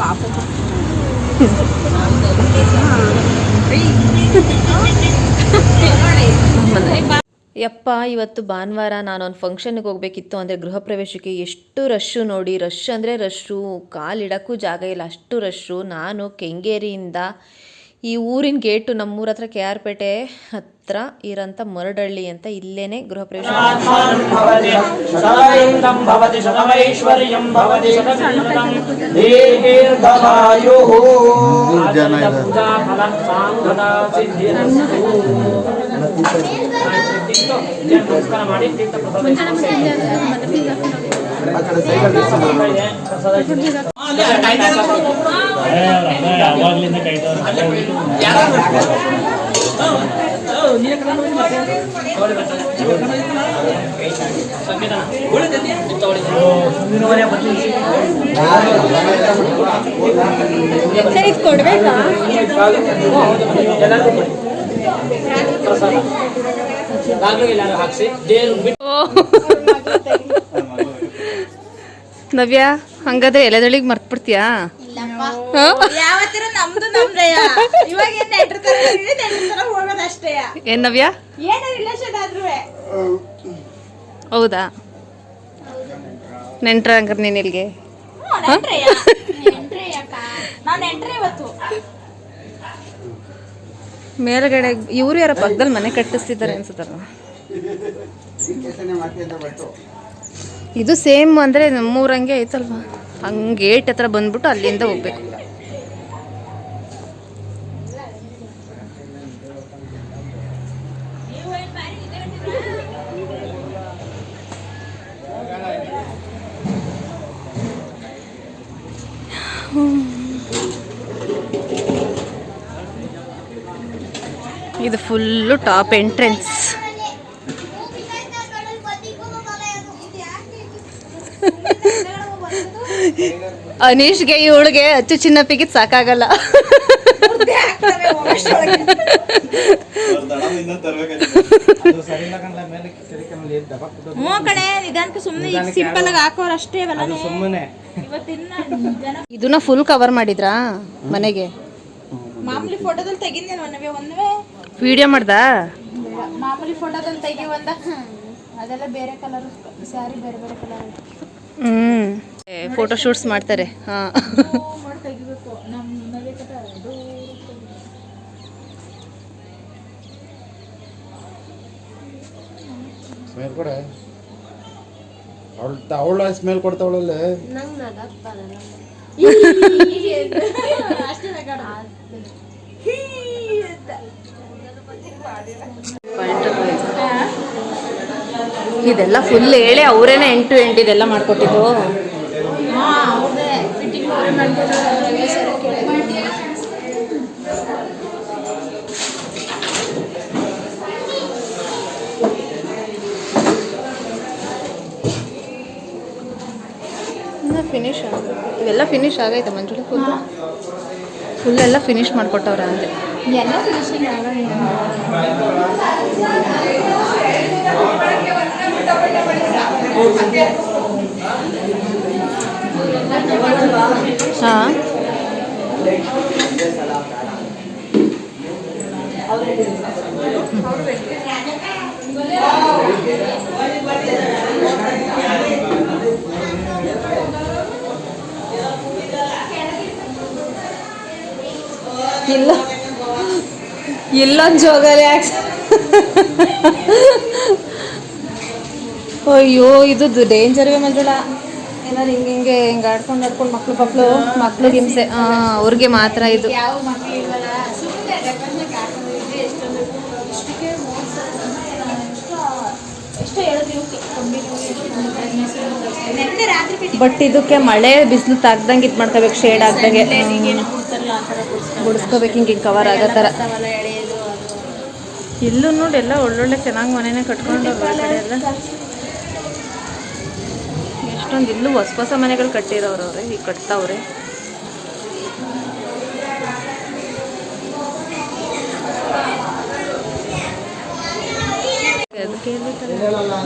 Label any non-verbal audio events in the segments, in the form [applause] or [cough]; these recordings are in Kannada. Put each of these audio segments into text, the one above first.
[laughs] ಯಪ್ಪ, ಇವತ್ತು ಭಾನುವಾರ ನಾನೊಂದು ಫಂಕ್ಷನ್ಗೆ ಹೋಗ್ಬೇಕಿತ್ತು ಅಂದರೆ ಗೃಹ ಪ್ರವೇಶಕ್ಕೆ ಎಷ್ಟು ರಶ್ಶು ನೋಡಿ ರಶ್ ಅಂದರೆ ರಶ್ಶು ಕಾಲಿಡೋಕ್ಕೂ ಜಾಗ ಇಲ್ಲ, ಅಷ್ಟು ರಶ್ಶು ನಾನು ಕೆಂಗೇರಿಯಿಂದ ಈ ಊರಿನ ಗೇಟು ನಮ್ಮೂರ ಹತ್ರ ಕೆ ಆರ್ ಪೇಟೆ ಹತ್ರ ಇರೋಂಥ ಮರಡಳ್ಳಿ ಅಂತ ಇಲ್ಲೇನೆ ಗೃಹ ಪ್ರವೇಶ ಇದು ಕೊಡ್ಬೇಕಾ? ಹಾಕ್ಸಿ ನವ್ಯ? ಹಂಗಾದ್ರೆ ಎಲೆದಳಿಗೆ ಮರ್ತ್ಬಿಡ್ತೀಯಾ? ಯಾವತ್ತಿರ ನಮ್ದು ನಮ್ದೆಯ ಇವಾಗ ಏನ್ ನವ್ಯ? ಹೌದಾ? ನೆಂಟ್ರ ಹಂಗಾರೆ ನೀನ್ ಇಲ್ಲಿಗೆ? ಮೇಲ್ಗಡೆ ಇವ್ರು ಯಾರ ಪಕ್ಕದಲ್ಲಿ ಮನೆ ಕಟ್ಟಿಸ್ತಿದ್ದಾರೆ ಅನ್ಸುತ್ತಲ್ಲ ಇದು ಸೇಮ್ ಅಂದ್ರೆ ನಮ್ಮೂರಂಗೆ ಐತಲ್ವಾ? ಹಂಗೆ ಗೇಟ್ ಹತ್ರ ಬಂದ್ಬಿಟ್ಟು ಅಲ್ಲಿಂದ ಹೋಗ್ಬೇಕು. ಇದು ಫುಲ್ಲು ಟಾಪ್ ಎಂಟ್ರೆನ್ಸ್ ಅನೀಶ್ಗೆ ಇವಳಿಗೆ ಅಚ್ಚು ಚಿನ್ನಪ್ಪಿಗೆ ಸಾಕಾಗಲ್ಲ. ಹ್ಞೂ ಕಣೆ ನಿಧಾನಕ್ಕೆ ಸುಮ್ಮನೆ ಈಗ ಸಿಂಪಲ್ ಆಗಿ ಹಾಕೋರು ಅಷ್ಟೇ ಸುಮ್ಮನೆ ಇವತ್ತಿನ ಜನ ಇದನ್ನ ಫುಲ್ ಕವರ್ ಮಾಡಿದ್ರಾ ಮನೆಗೆ? ಮಾಮೂಲಿ ಫೋಟೋದಲ್ಲಿ ತೆಗಿದ್ನೇನು ಒಂದವೇ ಒಂದವೇ? ವಿಡಿಯೋ ಮಾಡ್ದ? ಮಾಮೂಲಿ ಫೋಟೋದಲ್ಲಿ ತೆಗಿ ಒಂದ. ಅದೆಲ್ಲ ಬೇರೆ ಕಲರ್ ಸ್ಯಾರಿ ಬೇರೆ ಬೇರೆ ಕಲರ್ ಹ್ಮ್. ಫೋಟೋ ಶೂಟ್ಸ್ ಮಾಡ್ತಾರೆ. ಹಾ. ಸ್ಮೆಲ್ ಕೊಡೆ. ಅವಳು ಅವಳ ಸ್ಮೇಲ್ ಕೊಡ್ತಾವಳಲ್ಲ. ಅಷ್ಟೇ ಇದೆಲ್ಲ ಫುಲ್ ಹೇಳಿ ಅವರೇನೆ ಎಂಟು ಎಂಟು ಇದೆಲ್ಲ ಮಾಡ್ಕೊಟ್ಟಿದ್ದು. ಫಿನಿಶ್ ಇವೆಲ್ಲ ಫಿನಿಶ್ ಆಗೈತೆ ಮಂಜುಳ ಫುಲ್ ಫುಲ್ ಎಲ್ಲ ಫಿನಿಶ್ ಮಾಡಿಕೊಟ್ಟವ್ರೆ ಅಂದರೆ ಎಲ್ಲ ಹಾ. ಇಲ್ಲ. ಇಲ್ಲೊಂದು ಜೋಗಲಿ ಅಯ್ಯೋ ಇದು ಡೇಂಜರ್ ಮಂಜುಳ. ಏನಾರು ಹಿಂಗೆ ಹಿಂಗೆ ಹಿಂಗೆ ಆಡ್ಕೊಂಡು ಆಡ್ಕೊಂಡು ಮಕ್ಳು ಮಕ್ಳು ಮಕ್ಳಿಗೆ ಹಿಂಸೆ. ಹಾಂ ಅವ್ರಿಗೆ ಮಾತ್ರ ಇದು. ಮಕ್ಕಳು ಬಟ್ ಇದಕ್ಕೆ ಮಳೆ ಬಿಸಿಲು ತಾಗ್ದಂಗೆ ಇದು ಮಾಡ್ಕೋಬೇಕು ಶೇಡ್ ಆಗ್ದಂಗೆ. ಗುಡಿಸ್ಕೋಬೇಕು ಹಿಂಗೆ ಹಿಂಗೆ ಕವರ್ ಆಗೋ ಥರ. ಇಲ್ಲೂ ನೋಡಿ ಎಲ್ಲ ಒಳ್ಳೊಳ್ಳೆ ಚೆನ್ನಾಗಿ ಮನೆನೇ ಕಟ್ಕೊಂಡು ಕಡೆ ಎಲ್ಲ. ಎಷ್ಟೊಂದು ಇಲ್ಲೂ ಹೊಸ ಹೊಸ ಮನೆಗಳು ಕಟ್ಟಿರೋರು ಅವ್ರೆ ಈಗ ಕಟ್ತಾವ್ರೆ.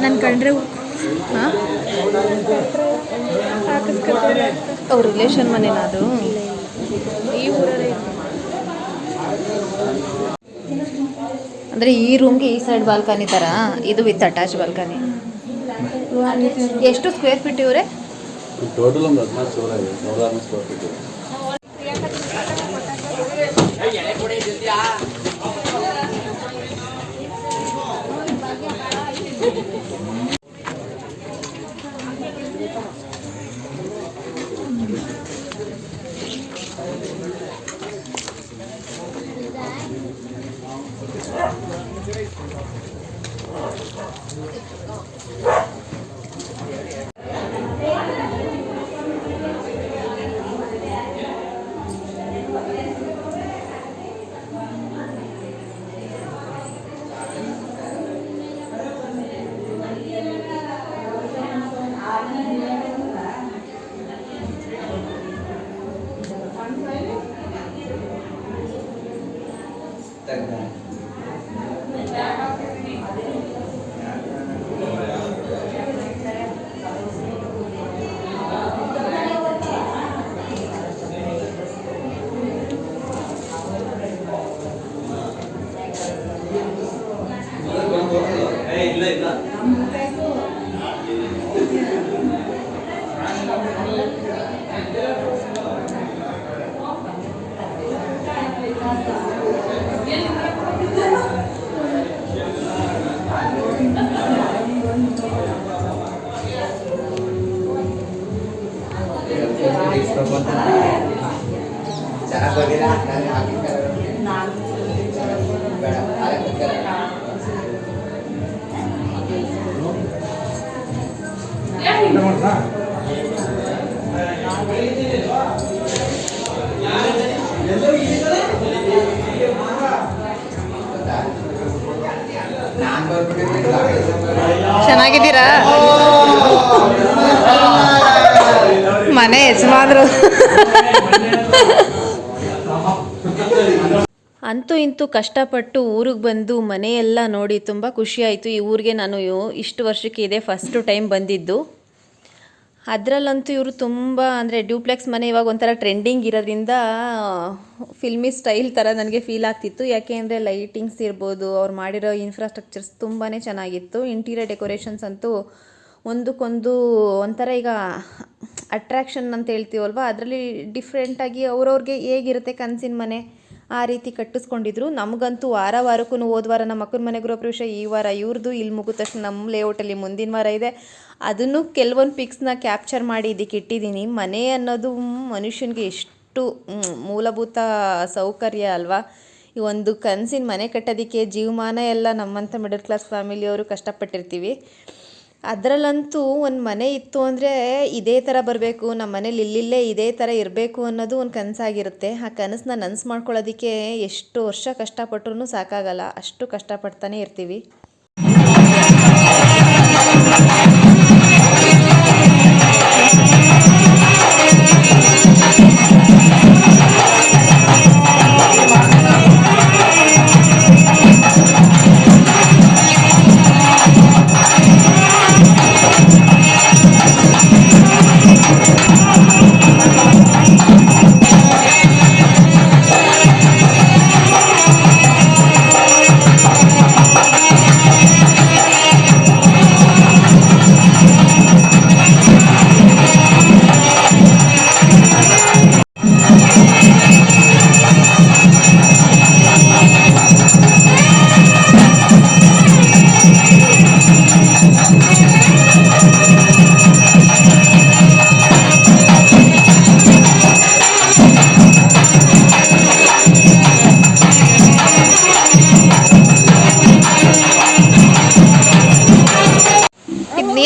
ನನ್ನ ಕಂಡ್ರೆ ಅವ್ರ ರಿಲೇಷನ್ ಮನೇನ ಅದು? ಈ ಊರಲ್ಲೇ ಅಂದರೆ ಈ ರೂಮ್ಗೆ ಈ ಸೈಡ್ ಬಾಲ್ಕನಿ ಥರ ಇದು ವಿತ್ ಅಟ್ಯಾಚ್ ಬಾಲ್ಕನಿ ಎಷ್ಟು ಸ್ಕ್ವೇರ್ ಫೀಟ್ ಇವರೇ? ಟೋಟಲ್ ಒಂದು ಹದಿನಾಲ್ಕು ಸಾವಿರ ಇದೆ ಸಾವಿರ ಸ್ಕ್ವೇರ್ ಫೀಟ್ ಇದೆ चना वगैरह आगे कर Come on, come on. ಚೆನ್ನಾಗಿದ್ದೀರಾ? ಮನೆ ಯಜಮಾನರು. ಅಂತೂ ಇಂತೂ ಕಷ್ಟಪಟ್ಟು ಊರಿಗೆ ಬಂದು ಮನೆಯೆಲ್ಲ ನೋಡಿ ತುಂಬ ಖುಷಿಯಾಯಿತು ಈ ಊರಿಗೆ ನಾನು ಇಷ್ಟು ವರ್ಷಕ್ಕೆ ಇದೇ ಫಸ್ಟು ಟೈಮ್ ಬಂದಿದ್ದು. ಅದರಲ್ಲಂತೂ ಇವರು ತುಂಬ ಅಂದರೆ ಡ್ಯೂಪ್ಲೆಕ್ಸ್ ಮನೆ ಇವಾಗ ಒಂಥರ ಟ್ರೆಂಡಿಂಗ್ ಇರೋದ್ರಿಂದ ಫಿಲ್ಮಿ ಸ್ಟೈಲ್ ಥರ ನನಗೆ ಫೀಲ್ ಆಗ್ತಿತ್ತು. ಯಾಕೆ ಅಂದರೆ ಲೈಟಿಂಗ್ಸ್ ಇರ್ಬೋದು, ಅವ್ರು ಮಾಡಿರೋ ಇನ್ಫ್ರಾಸ್ಟ್ರಕ್ಚರ್ಸ್ ತುಂಬಾ ಚೆನ್ನಾಗಿತ್ತು. ಇಂಟೀರಿಯರ್ ಡೆಕೋರೇಷನ್ಸ್ ಅಂತೂ ಒಂದಕ್ಕೊಂದು ಒಂಥರ ಈಗ ಅಟ್ರ್ಯಾಕ್ಷನ್ ಅಂತ ಹೇಳ್ತೀವಲ್ವ? ಅದರಲ್ಲಿ ಡಿಫ್ರೆಂಟಾಗಿ ಅವ್ರವ್ರಿಗೆ ಹೇಗಿರುತ್ತೆ ಕನಸಿನ ಮನೆ? ಆ ರೀತಿ ಕಟ್ಟಿಸ್ಕೊಂಡಿದ್ರು. ನಮಗಂತೂ ವಾರ ವಾರಕ್ಕೂ ಹೋದ ವಾರ ನಮ್ಮ ಅಕ್ಕನ ಮನೆ ಗೃಹ ಈ ವಾರ ಇವ್ರದ್ದು ಇಲ್ಲಿ ಮುಗಿದ ತಕ್ಷಣ ನಮ್ಮ ಲೇಔಟಲ್ಲಿ ಮುಂದಿನ ವಾರ ಇದೆ. ಅದನ್ನು ಕೆಲವೊಂದು ಪಿಕ್ಸ್ನ ಕ್ಯಾಪ್ಚರ್ ಮಾಡಿ ಇದಕ್ಕೆ ಇಟ್ಟಿದ್ದೀನಿ ಮನೆ ಅನ್ನೋದು ಮನುಷ್ಯನಿಗೆ ಎಷ್ಟು ಮೂಲಭೂತ ಸೌಕರ್ಯ ಅಲ್ವಾ? ಈ ಒಂದು ಕನಸಿನ ಮನೆ ಕಟ್ಟೋದಕ್ಕೆ ಜೀವಮಾನ ಎಲ್ಲ ನಮ್ಮಂಥ ಮಿಡಲ್ ಕ್ಲಾಸ್ ಫ್ಯಾಮಿಲಿಯವರು ಕಷ್ಟಪಟ್ಟಿರ್ತೀವಿ. ಅದರಲ್ಲಂತೂ ಒಂದು ಮನೆ ಇತ್ತು ಅಂದರೆ ಇದೇ ಥರ ಬರಬೇಕು ನಮ್ಮ ಮನೇಲಿ ಇಲ್ಲಿಲ್ಲೇ ಇದೇ ಥರ ಇರಬೇಕು ಅನ್ನೋದು ಒಂದು ಕನಸಾಗಿರುತ್ತೆ. ಆ ಕನಸನ್ನ ನನಸು ಮಾಡ್ಕೊಳ್ಳೋದಕ್ಕೆ ಎಷ್ಟು ವರ್ಷ ಕಷ್ಟಪಟ್ರೂ ಸಾಕಾಗಲ್ಲ, ಅಷ್ಟು ಕಷ್ಟಪಡ್ತಾನೆ ಇರ್ತೀವಿ.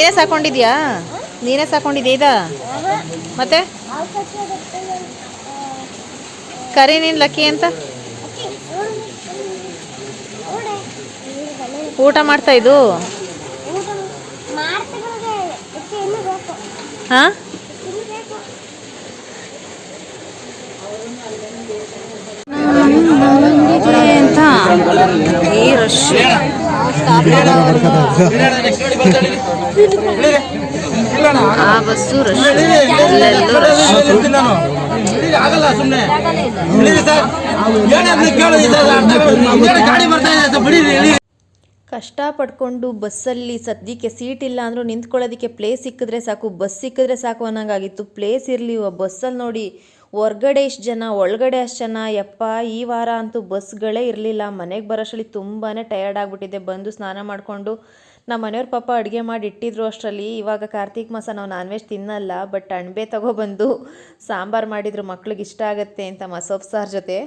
ನೀನೇ ಸಾಕೊಂಡಿದ್ಯಾ? ನೀನೇ ಸಾಕೊಂಡಿದ್ಯಾ ಇದ? ಮತ್ತೆ? ಕರಿ ನೀನು ಲಕ್ಕಿ ಅಂತ? ಊಟ ಮಾಡ್ತಾ ಇದು ಹಾ? ಅಂತ. ಈ ರಶ್. ಆ ಬಸ್ಸು ಆಗಲ್ಲ ಸುಮ್ಮನೆ ಕಷ್ಟ ಪಡ್ಕೊಂಡು ಬಸ್ಸಲ್ಲಿ ಸದ್ಯಕ್ಕೆ ಸೀಟ್ ಇಲ್ಲ ಅಂದರೂ ನಿಂತ್ಕೊಳ್ಳೋದಕ್ಕೆ ಪ್ಲೇಸ್ ಸಿಕ್ಕಿದ್ರೆ ಸಾಕು ಬಸ್ ಸಿಕ್ಕಿದ್ರೆ ಸಾಕು ಅನ್ನೋಂಗಾಗಿತ್ತು. ಪ್ಲೇಸ್ ಇರಲಿ ಬಸ್ಸಲ್ಲಿ ನೋಡಿ ಹೊರ್ಗಡೆ ಇಷ್ಟು ಜನ, ಒಳಗಡೆ ಅಷ್ಟು ಜನ, ಯಪ್ಪ, ಈ ವಾರ ಅಂತೂ ಬಸ್ಗಳೇ ಇರಲಿಲ್ಲ. ಮನೆಗೆ ಬರೋಷ್ಟರಲ್ಲಿ ತುಂಬಾ ಟಯರ್ಡ್ ಆಗಿಬಿಟ್ಟಿದೆ. ಬಂದು ಸ್ನಾನ ಮಾಡಿಕೊಂಡು ನಮ್ಮ ಮನೆಯವ್ರ ಪಾಪ ಅಡುಗೆ ಮಾಡಿ ಇಟ್ಟಿದ್ರು ಅಷ್ಟರಲ್ಲಿ. ಇವಾಗ ಕಾರ್ತಿಕ್ ಮಾಸ ನಾವು ನಾನ್ ವೆಜ್ ತಿನ್ನಲ್ಲ ಬಟ್ ಅಣಬೆ ತಗೊಬಂದು ಸಾಂಬಾರು ಮಾಡಿದ್ರು. ಮಕ್ಳಿಗೆ ಇಷ್ಟ ಆಗುತ್ತೆ ಅಂತ ಮಸೊಪ್ಪು ಸಾರ್ ಜೊತೆ.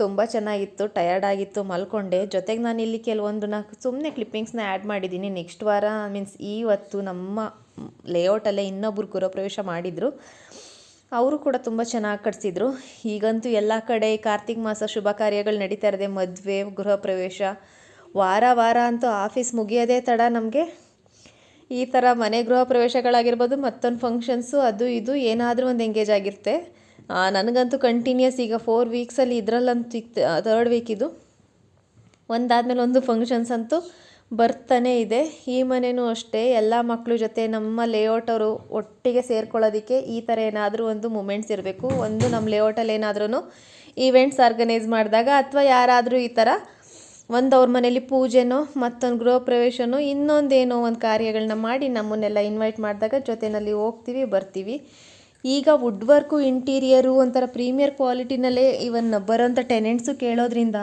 ತುಂಬ ಚೆನ್ನಾಗಿತ್ತು ಟಯರ್ಡ್ ಆಗಿತ್ತು, ಮಲ್ಕೊಂಡೆ. ಜೊತೆಗೆ ನಾನು ಇಲ್ಲಿ ಕೆಲವೊಂದು ನಾಲ್ಕು ಸುಮ್ಮನೆ ಕ್ಲಿಪ್ಪಿಂಗ್ಸ್ನ ಆ್ಯಡ್ ಮಾಡಿದ್ದೀನಿ ನೆಕ್ಸ್ಟ್ ವಾರ ಮೀನ್ಸ್ ಇವತ್ತು ನಮ್ಮ ಲೇಔಟಲ್ಲೇ ಇನ್ನೊಬ್ಬರು ಗೃಹಪ್ರವೇಶ ಮಾಡಿದರು. ಅವರು ಕೂಡ ತುಂಬ ಚೆನ್ನಾಗಿ ಕಟ್ಸಿದ್ರು. ಈಗಂತೂ ಎಲ್ಲ ಕಡೆ ಕಾರ್ತಿಕ್ ಮಾಸ ಶುಭ ಕಾರ್ಯಗಳು ನಡೀತಾ ಇರೋದೆ ಮದುವೆ, ಗೃಹ ಪ್ರವೇಶ. ವಾರ ವಾರ ಅಂತೂ ಆಫೀಸ್ ಮುಗಿಯೋದೇ ತಡ ನಮಗೆ. ಈ ಥರ ಮನೆ ಗೃಹ ಪ್ರವೇಶಗಳಾಗಿರ್ಬೋದು, ಮತ್ತೊಂದು ಫಂಕ್ಷನ್ಸು ಅದು ಇದು ಏನಾದರೂ ಒಂದು ಎಂಗೇಜ್ ಆಗಿರುತ್ತೆ. ನನಗಂತೂ ಕಂಟಿನ್ಯೂಸ್ ಈಗ ಫೋರ್ ವೀಕ್ಸಲ್ಲಿ ಇದರಲ್ಲಂತೂ ತರ್ಡ್ ವೀಕ್ ಇದು. ಒಂದಾದ್ಮೇಲೆ ಒಂದು ಫಂಕ್ಷನ್ಸ್ ಅಂತೂ ಬರ್ತಾನೆ ಇದೆ. ಈ ಮನೆಯೂ ಅಷ್ಟೇ. ಎಲ್ಲ ಮಕ್ಕಳು ಜೊತೆ ನಮ್ಮ ಲೇಔಟ್ ಅವರು ಒಟ್ಟಿಗೆ ಸೇರ್ಕೊಳ್ಳೋದಕ್ಕೆ ಈ ಥರ ಏನಾದರೂ ಒಂದು ಮೂಮೆಂಟ್ಸ್ ಇರಬೇಕು. ಒಂದು ನಮ್ಮ ಲೇಔಟಲ್ಲಿ ಏನಾದ್ರೂ ಈವೆಂಟ್ಸ್ ಆರ್ಗನೈಸ್ ಮಾಡಿದಾಗ ಅಥವಾ ಯಾರಾದರೂ ಈ ಥರ ಒಂದು ಅವ್ರ ಮನೇಲಿ ಪೂಜೆನೋ ಮತ್ತೊಂದು ಗೃಹ ಪ್ರವೇಶನೋ ಇನ್ನೊಂದೇನೋ ಒಂದು ಕಾರ್ಯಗಳನ್ನ ಮಾಡಿ ನಮ್ಮನ್ನೆಲ್ಲ ಇನ್ವೈಟ್ ಮಾಡಿದಾಗ ಜೊತೆಯಲ್ಲಿ ಹೋಗ್ತೀವಿ, ಬರ್ತೀವಿ. ಈಗ ವುಡ್ ವರ್ಕು ಇಂಟೀರಿಯರು ಒಂಥರ ಪ್ರೀಮಿಯರ್ ಕ್ವಾಲಿಟಿನಲ್ಲೇ ಇವನ್ ಬರೋಂಥ ಟೆನೆಂಟ್ಸು ಕೇಳೋದ್ರಿಂದ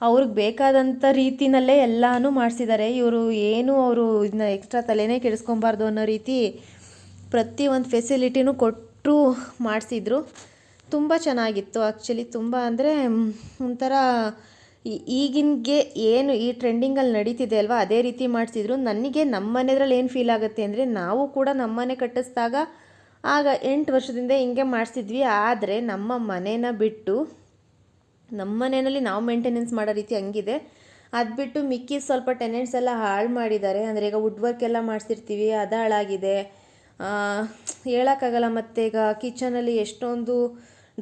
ಅವ್ರಿಗೆ ಬೇಕಾದಂಥ ರೀತಿನಲ್ಲೇ ಎಲ್ಲನೂ ಮಾಡಿಸಿದ್ದಾರೆ ಇವರು ಏನು ಅವರು ಇದನ್ನ ಎಕ್ಸ್ಟ್ರಾ ತಲೆನೇ ಕೆಡಿಸ್ಕೊಬಾರ್ದು ಅನ್ನೋ ರೀತಿ ಪ್ರತಿ ಒಂದು ಫೆಸಿಲಿಟಿನೂ ಕೊಟ್ಟು ಮಾಡಿಸಿದ್ರು. ತುಂಬ ಚೆನ್ನಾಗಿತ್ತು ಆ್ಯಕ್ಚುಲಿ ತುಂಬ ಅಂದರೆ ಒಂಥರ ಈಗಿನಗೆ ಏನು ಈ ಟ್ರೆಂಡಿಂಗಲ್ಲಿ ನಡೀತಿದೆ ಅಲ್ವಾ, ಅದೇ ರೀತಿ ಮಾಡಿಸಿದ್ರು. ನನಗೆ ನಮ್ಮ ಮನೆದ್ರಲ್ಲಿ ಏನು ಫೀಲ್ ಆಗುತ್ತೆ ಅಂದರೆ ನಾವು ಕೂಡ ನಮ್ಮ ಮನೆ ಕಟ್ಟಿಸಿದಾಗ ಆಗ ಎಂಟು ವರ್ಷದಿಂದ ಹಿಂಗೆ ಮಾಡಿಸಿದ್ವಿ. ಆದರೆ ನಮ್ಮ ಮನೇನ ಬಿಟ್ಟು ನಮ್ಮ ಮನೆಯಲ್ಲಿ ನಾವು ಮೇಂಟೆನೆನ್ಸ್ ಮಾಡೋ ರೀತಿ ಹಂಗಿದೆ. ಅದು ಬಿಟ್ಟು ಮಿಕ್ಕಿ ಸ್ವಲ್ಪ ಟೆನೆಂಟ್ಸ್ ಎಲ್ಲ ಹಾಳು ಮಾಡಿದ್ದಾರೆ. ಅಂದರೆ ಈಗ ವುಡ್ ವರ್ಕ್ ಎಲ್ಲ ಮಾಡಿಸಿರ್ತೀವಿ, ಅದು ಹಾಳಾಗಿದೆ. ಹೇಳೋಕ್ಕಾಗಲ್ಲ ಮತ್ತು ಈಗ ಕಿಚನಲ್ಲಿ ಎಷ್ಟೊಂದು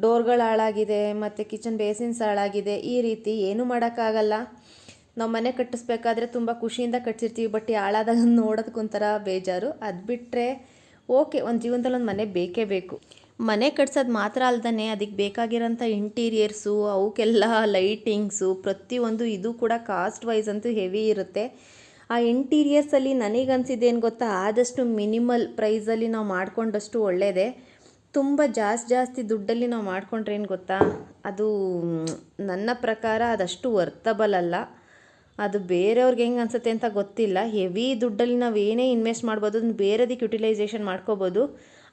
ಡೋರ್ಗಳು ಹಾಳಾಗಿದೆ, ಮತ್ತು ಕಿಚನ್ ಬೇಸಿನ್ಸ್ ಹಾಳಾಗಿದೆ. ಈ ರೀತಿ ಏನೂ ಮಾಡೋಕ್ಕಾಗಲ್ಲ. ನಾವು ಮನೆ ಕಟ್ಟಿಸ್ಬೇಕಾದ್ರೆ ತುಂಬ ಖುಷಿಯಿಂದ ಕಟ್ಸಿರ್ತೀವಿ ಬಟ್ ಹಾಳಾದಾಗ ನೋಡೋದಕ್ಕೊಂಥರ ಬೇಜಾರು. ಅದು ಬಿಟ್ಟರೆ ಓಕೆ ಒಂದು ಜೀವನದಲ್ಲಿ ಒಂದು ಮನೆ ಬೇಕೇ ಬೇಕು. ಮನೆ ಕಟ್ಸೋದು ಮಾತ್ರ ಅಲ್ದೇ ಅದಕ್ಕೆ ಬೇಕಾಗಿರೋಂಥ ಇಂಟೀರಿಯರ್ಸು ಅವಕ್ಕೆಲ್ಲ ಲೈಟಿಂಗ್ಸು, ಪ್ರತಿಯೊಂದು ಇದು ಕೂಡ ಕಾಸ್ಟ್ ವೈಸ್ ಅಂತೂ ಹೆವಿ ಇರುತ್ತೆ. ಆ ಇಂಟೀರಿಯರ್ಸಲ್ಲಿ ನನಗನ್ಸಿದ್ದೇನು ಗೊತ್ತಾ, ಆದಷ್ಟು ಮಿನಿಮಲ್ ಪ್ರೈಸಲ್ಲಿ ನಾವು ಮಾಡಿಕೊಂಡಷ್ಟು ಒಳ್ಳೆಯದೇ ತುಂಬ ಜಾಸ್ತಿ ಜಾಸ್ತಿ ದುಡ್ಡಲ್ಲಿ ನಾವು ಮಾಡ್ಕೊಂಡ್ರೆ ಏನು ಗೊತ್ತಾ, ಅದು ನನ್ನ ಪ್ರಕಾರ ಅದಷ್ಟು ವರ್ತಬಲ್ ಅಲ್ಲ. ಅದು ಬೇರೆಯವ್ರಿಗೆ ಹೆಂಗೆ ಅನ್ಸುತ್ತೆ ಅಂತ ಗೊತ್ತಿಲ್ಲ. ಹೆವಿ ದುಡ್ಡಲ್ಲಿ ನಾವು ಏನೇ ಇನ್ವೆಸ್ಟ್ ಮಾಡ್ಬೋದು, ಅದನ್ನು ಬೇರೆದಕ್ಕೆ ಯುಟಿಲೈಸೇಷನ್ ಮಾಡ್ಕೋಬೋದು.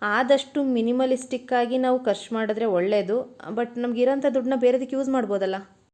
ಆದಷ್ಟು ಮಿನಿಮಲಿಸ್ಟಿಕ್ಕಾಗಿ ನಾವು ಖರ್ಚು ಮಾಡಿದ್ರೆ ಒಳ್ಳೆಯದು ಬಟ್ ನಮಗಿರೋಂಥ ದುಡ್ಡನ್ನ ಬೇರೆದಕ್ಕೆ ಯೂಸ್ ಮಾಡ್ಬೋದಲ್ಲ?